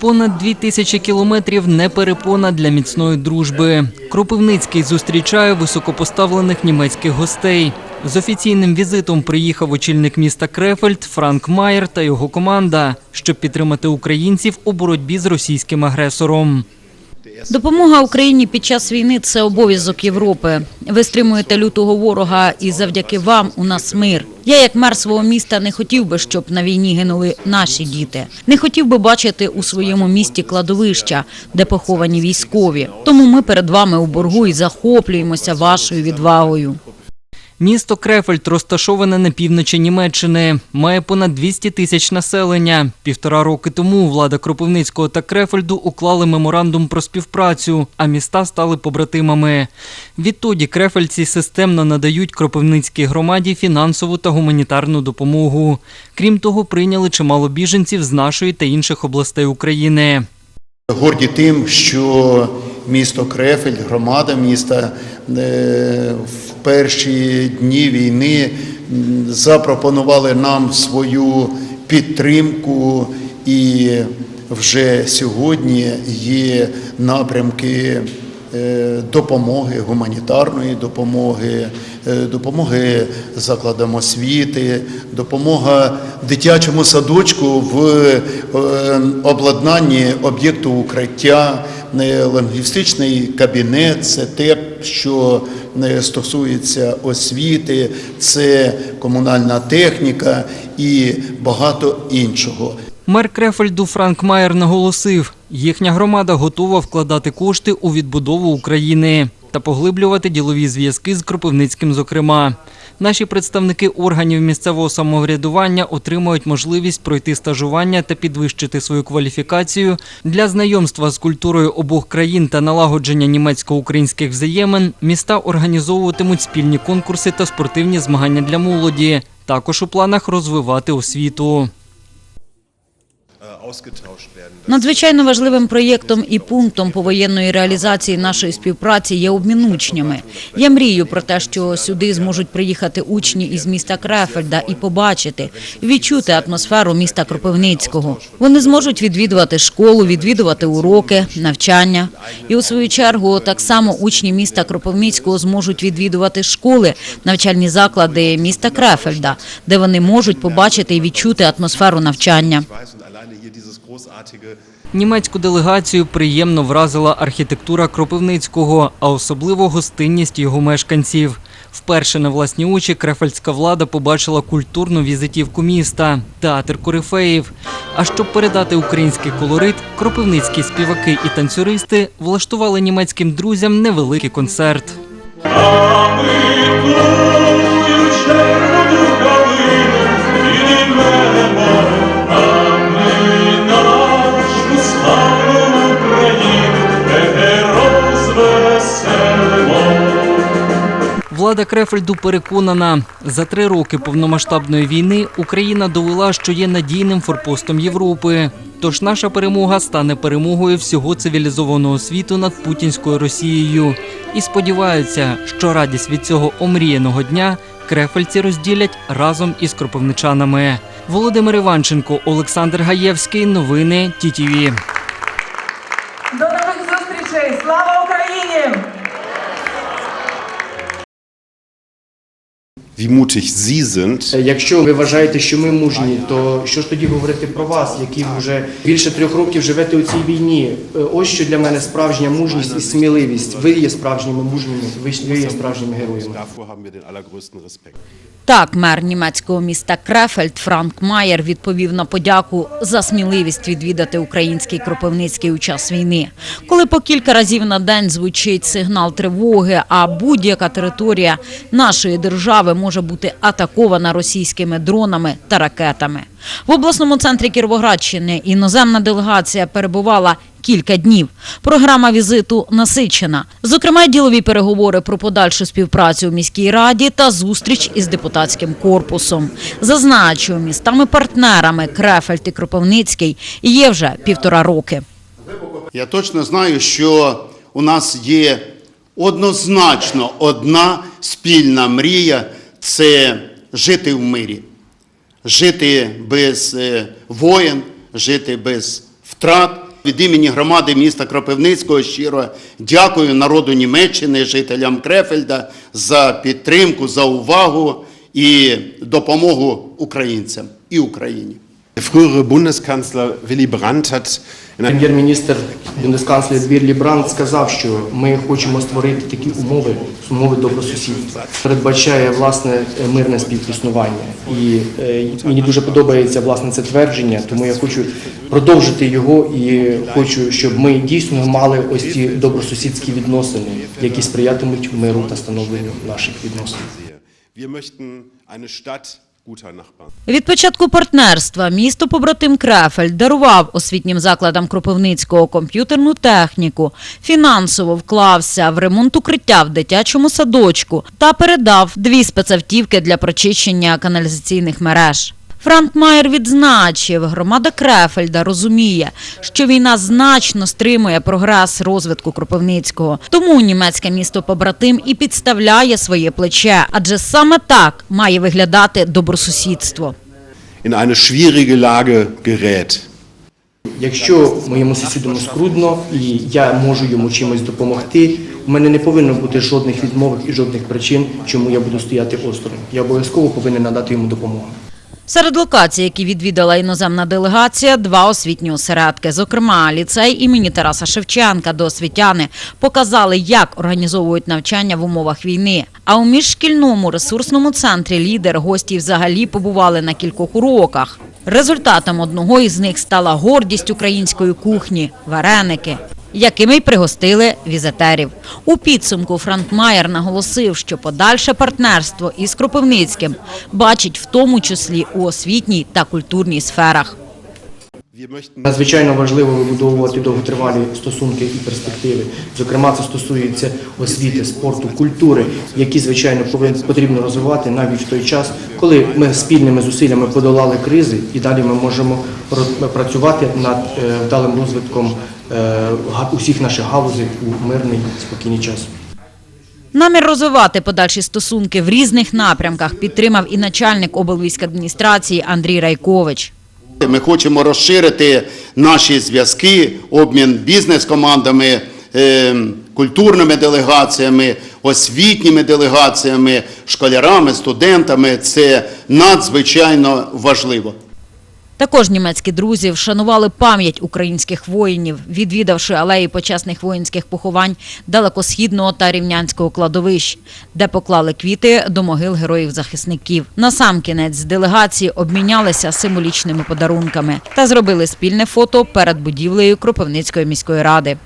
Понад дві тисячі кілометрів не перепона для міцної дружби. Кропивницький зустрічає високопоставлених німецьких гостей. З офіційним візитом приїхав очільник міста Крефельд Франк Майер та його команда, щоб підтримати українців у боротьбі з російським агресором. Допомога Україні під час війни це обов'язок Європи. Ви стримуєте лютого ворога, і завдяки вам у нас мир. Я, як мер свого міста, не хотів би, щоб на війні гинули наші діти. Не хотів би бачити у своєму місті кладовища, де поховані військові. Тому ми перед вами у боргу і захоплюємося вашою відвагою. Місто Крефельд розташоване на півночі Німеччини, має понад 200 тисяч населення. Півтора роки тому влада Кропивницького та Крефельду уклали меморандум про співпрацю, а міста стали побратимами. Відтоді крефельдці системно надають Кропивницькій громаді фінансову та гуманітарну допомогу. Крім того, прийняли чимало біженців з нашої та інших областей України. Горді тим, що місто Крефель, громада міста е, в перші дні війни запропонували нам свою підтримку, і вже сьогодні є напрямки допомоги, гуманітарної допомоги, е, допомоги закладам освіти, допомога дитячому садочку в е, обладнанні об'єкту укриття, е, лінгвістичний кабінет це те, що е, стосується освіти, це комунальна техніка і багато іншого. Мер Крефельду Франк Майер наголосив, їхня громада готова вкладати кошти у відбудову України та поглиблювати ділові зв'язки з Кропивницьким, зокрема. Наші представники органів місцевого самоврядування отримають можливість пройти стажування та підвищити свою кваліфікацію для знайомства з культурою обох країн та налагодження німецько-українських взаємин. Міста організовуватимуть спільні конкурси та спортивні змагання для молоді. Також у планах розвивати освіту. Надзвичайно важливим проєктом і пунктом повоєнної реалізації нашої співпраці є обмін учнями. Я мрію про те, що сюди зможуть приїхати учні із міста Крефельда і побачити, відчути атмосферу міста Кропивницького. Вони зможуть відвідувати школу, відвідувати уроки, навчання. І у свою чергу так само учні міста Кропивницького зможуть відвідувати школи, навчальні заклади міста Крефельда, де вони можуть побачити і відчути атмосферу навчання. Німецьку делегацію приємно вразила архітектура Кропивницького, а особливо гостинність його мешканців. Вперше на власні очі крефельдська влада побачила культурну візитівку міста театр корифеїв. А щоб передати український колорит, кропивницькі співаки і танцюристи влаштували німецьким друзям невеликий концерт. Влада Крефельду переконана, за три роки повномасштабної війни Україна довела, що є надійним форпостом Європи. Тож наша перемога стане перемогою всього цивілізованого світу над путінською Росією. І сподіваються, що радість від цього омріяного дня крефельці розділять разом із кропивничанами. Володимир Іванченко, Олександр Гаєвський. Новини ТІТІВІ. До нових зустрічей! Слава wie mutig Sie sind, Якщо ви вважаєте, що ми мужні, то що ж тоді говорити про вас, які вже більше трьох років живете у цій війні? Е, Ось що для мене справжня мужність і сміливість. Ви є справжніми мужніми, ви є справжніми героями. Так, мер німецького міста Крефельд Франк Майер відповів на подяку за сміливість відвідати український Кропивницький у час війни. Коли по кілька разів на день звучить сигнал тривоги, а будь-яка територія нашої держави може бути атакована російськими дронами та ракетами. В обласному центрі Кіровоградщини іноземна делегація перебувала кілька днів. Програма візиту насичена. Зокрема, ділові переговори про подальшу співпрацю у міській раді та зустріч із депутатським корпусом. Зазначу, містами-партнерами Крефельд і Кропивницький є вже півтора роки. Я точно знаю, що у нас є однозначно одна спільна мрія це жити в мирі, жити без е, воєн, жити без втрат Від імені громади міста Кропивницького щиро дякую народу Німеччини, жителям Крефельда за підтримку, за увагу і допомогу українцям і Україні. Der frühere Bundeskanzler Willy Brandt hat Прем'єр-міністр бундесканцлер Вірлі Бранд сказав, що ми хочемо створити такі умови, умови добросусідства. Передбачає власне мирне співіснування. І е, мені дуже подобається власне це твердження, тому я хочу продовжити його і хочу, щоб ми дійсно мали ось ці добросусідські відносини, які сприятимуть миру та становленню наших відносин. Wir möchten eine Stadt. Від початку партнерства місто побратим Крефель дарував освітнім закладам Кропивницького комп'ютерну техніку, фінансово вклався в ремонт укриття в дитячому садочку та передав дві спецавтівки для прочищення каналізаційних мереж. Франк Майер відзначив, громада Крефельда розуміє, що війна значно стримує прогрес розвитку Кропивницького. Тому німецьке місто побратим і підставляє своє плече, адже саме так має виглядати добросусідство. In eine schwierige Lage gerät. Якщо моєму сусіду скрудно і я можу йому чимось допомогти, у мене не повинно бути жодних відмовок і жодних причин, чому я буду стояти осторонь. Я обов'язково повинен надати йому допомогу. Серед локацій, які відвідала іноземна делегація, два освітні осередки. Зокрема, ліцей імені Тараса Шевченка до освітяни показали, як організовують навчання в умовах війни. А у міжшкільному ресурсному центрі лідер гості взагалі побували на кількох уроках. Результатом одного із них стала гордість української кухні вареники якими й пригостили візитерів. У підсумку Франк Майер наголосив, що подальше партнерство із Кропивницьким бачить в тому числі у освітній та культурній сферах. Надзвичайно важливо вибудовувати довготривалі стосунки і перспективи. Зокрема, це стосується освіти, спорту, культури, які звичайно потрібно розвивати навіть в той час, коли ми спільними зусиллями подолали кризи, і далі ми можемо працювати над е, вдалим розвитком е, усіх наших галузей у мирний спокійний час. Намір розвивати подальші стосунки в різних напрямках підтримав і начальник облвійськадміністрації Андрій Райкович. Ми хочемо розширити наші зв'язки, обмін бізнес-командами, е, культурними делегаціями, освітніми делегаціями, школярами, студентами. Це надзвичайно важливо. Також німецькі друзі вшанували пам'ять українських воїнів, відвідавши алеї почесних воїнських поховань далекосхідного та рівнянського кладовищ, де поклали квіти до могил героїв-захисників. Насамкінець делегації обмінялися символічними подарунками та зробили спільне фото перед будівлею Кропивницької міської ради.